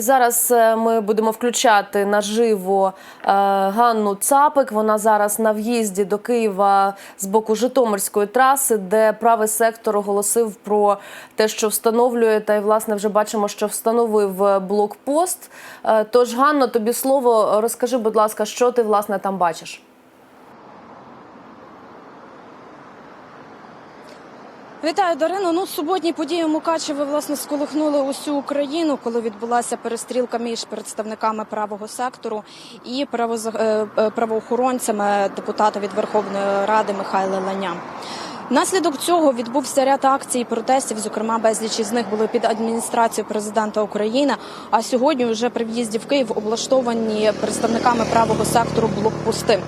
І зараз е, ми будемо включати наживо е, Ганну Цапик. Вона зараз на в'їзді до Києва з боку Житомирської траси, де правий сектор оголосив про те, що встановлює, та й власне вже бачимо, що встановив е, блокпост. Тож, Ганно, тобі слово. Розкажи, будь ласка, що ти власне там бачиш? Вітаю, Дарино. Ну, суботні події у Мукачеві власне сколихнули усю Україну, коли відбулася перестрілка між представниками правого сектору і е, е, правоохоронцями депутата від Верховної Ради Михайла Ланя. Внаслідок цього відбувся ряд акцій і протестів. Зокрема, безліч із них були під адміністрацією президента України. А сьогодні, вже при в'їзді в Київ, облаштовані представниками правого сектору блокпости.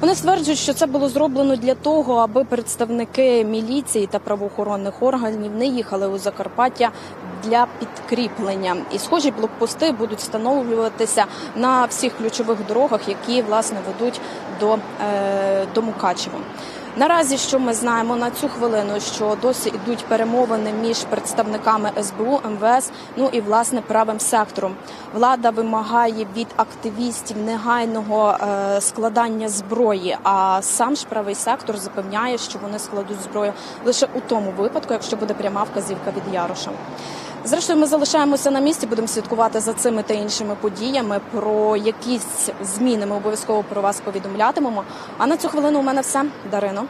Вони стверджують, що це було зроблено для того, аби представники міліції та правоохоронних органів не їхали у Закарпаття для підкріплення. І схожі блокпости будуть встановлюватися на всіх ключових дорогах, які власне ведуть до, е, до Мукачева. Наразі, що ми знаємо на цю хвилину, що досі йдуть перемовини між представниками СБУ, МВС, ну і власне правим сектором. Влада вимагає від активістів негайного е, складання зброї. А сам ж правий сектор запевняє, що вони складуть зброю лише у тому випадку, якщо буде пряма вказівка від Яроша. Зрештою, ми залишаємося на місці, будемо слідкувати за цими та іншими подіями. Про якісь зміни ми обов'язково про вас повідомлятимемо. А на цю хвилину у мене все. Дарино.